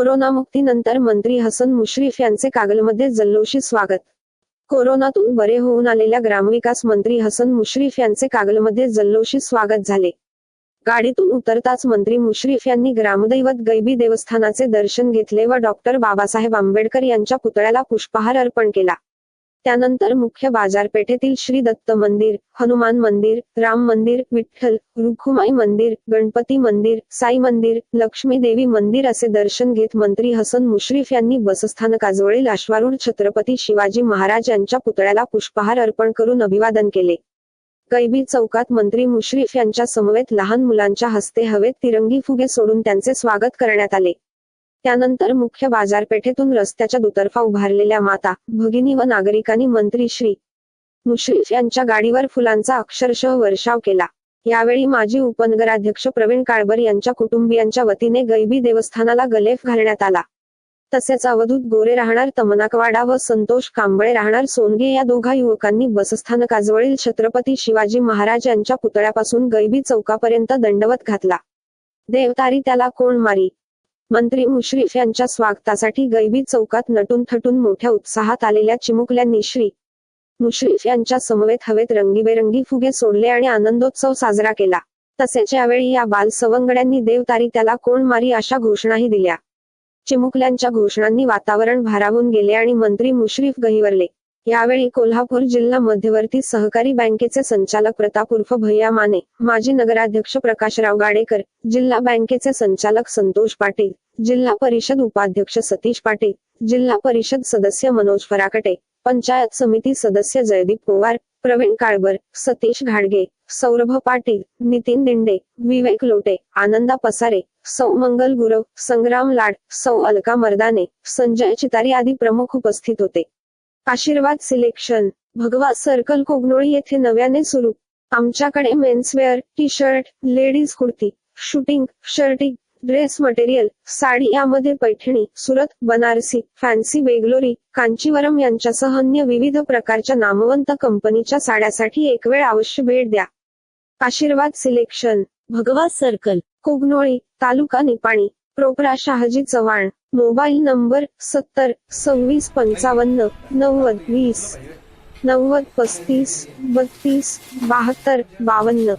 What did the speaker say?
कोरोनामुक्तीनंतर मंत्री हसन मुश्रीफ यांचे कागलमध्ये जल्लोषी स्वागत. कोरोनातून बरे होऊन आलेल्या ग्रामविकास मंत्री हसन मुश्रीफ यांचे कागलमध्ये जल्लोषी स्वागत झाले. गाडीतून उतरताच मंत्री मुश्रीफ यांनी ग्रामदैवत गैबी देवस्थानाचे दर्शन घेतले व डॉक्टर बाबासाहेब आंबेडकर यांच्या पुतळ्याला पुष्पहार अर्पण केला. त्यानंतर मुख्य बाजारपेठेतील श्री दत्त मंदिर हनुमान मंदिर राम मंदिर विठ्ठल रुखुमाई मंदिर गणपती मंदिर साई मंदिर लक्ष्मी देवी मंदिर असे दर्शन घेत मंत्री हसन मुश्रीफ यांनी बसस्थानकाजवळील अश्वारूढ छत्रपती शिवाजी महाराज यांच्या पुतळ्याला पुष्पहार अर्पण करून अभिवादन केले. कैबी चौकात मंत्री मुश्रीफ यांच्या समवेत लहान मुलांच्या हस्ते हवेत तिरंगी फुगे सोडून त्यांचे स्वागत करण्यात आले. त्यानंतर मुख्य बाजारपेठेतून रस्त्याच्या दुतर्फा उभारलेल्या माता भगिनी व नागरिकांनी मंत्री श्री. मुश्रीफ यांच्या गाडीवर फुलांचा अक्षरशः वर्षाव केला. यावेळी माजी उपनगराध्यक्ष प्रवीण काळबर यांच्या कुटुंबियांच्या वतीने गैबी देवस्थानाला गलेफ घालण्यात आला. तसेच अवधूत गोरे राहणार तमनाकवाडा व संतोष कांबळे राहणार सोनगे या दोघा युवकांनी बसस्थानकाजवळील छत्रपती शिवाजी महाराज यांच्या पुतळ्यापासून गैबी चौकापर्यंत दंडवत घातला. देवतारी त्याला कोण मारी? मंत्री मुश्रीफ यांच्या स्वागतासाठी गैबी चौकात नटून थटून मोठ्या उत्साहात आलेल्या चिमुकल्यांनी श्री. मुश्रीफ यांच्या समवेत हवेत रंगीबेरंगी फुगे सोडले आणि आनंदोत्सव साजरा केला. तसेच यावेळी या बाल सवंगड्यांनी देवतारी त्याला कोण मारी अशा घोषणाही दिल्या. चिमुकल्यांच्या घोषणांनी वातावरण भारावून गेले आणि मंत्री मुश्रीफ गहिवरले. यावेळी कोल्हापूर जिल्हा मध्यवर्ती सहकारी बँकेचे संचालक प्रताप उर्फ भैया माने माजी नगराध्यक्ष प्रकाशराव गाडेकर जिल्हा बँकेचे संचालक संतोष पाटील जिल्हा परिषद उपाध्यक्ष सतीश पाटील जिल्हा परिषद सदस्य मनोज फराकटे पंचायत समिती सदस्य जयदीप पवार प्रवीण काळबर सतीश घाडगे सौरभ पाटील नितीन दिंडे विवेक लोटे आनंदा पसारे सौ मंगल गुरव संग्राम लाड सौ अलका मर्दाने संजय चितारी आदी प्रमुख उपस्थित होते. आशीर्वाद सिलेक्शन. भगवा सर्कल कोगनोळी येथे नव्याने सुरू. आमच्याकडे menswear T shirt ladies kurti suiting shirting dress material sari यामध्ये पैठणी सुरत बनारसी फॅन्सी बेगलोरी कांचीवरम यांच्यासह अन्य विविध प्रकारच्या नामवंत कंपनीच्या साड्यासाठी एक वेळ अवश्य भेट द्या. आशीर्वाद सिलेक्शन. भगवा सर्कल कोगनोळी तालुका निपाणी. प्रोपरा शहाजी चव्हाण. मोबाईल नंबर सत्तर सव्वीस पंचावन्न नव्वद वीस नव्वद पस्तीस बत्तीस बहात्तर बावन्न.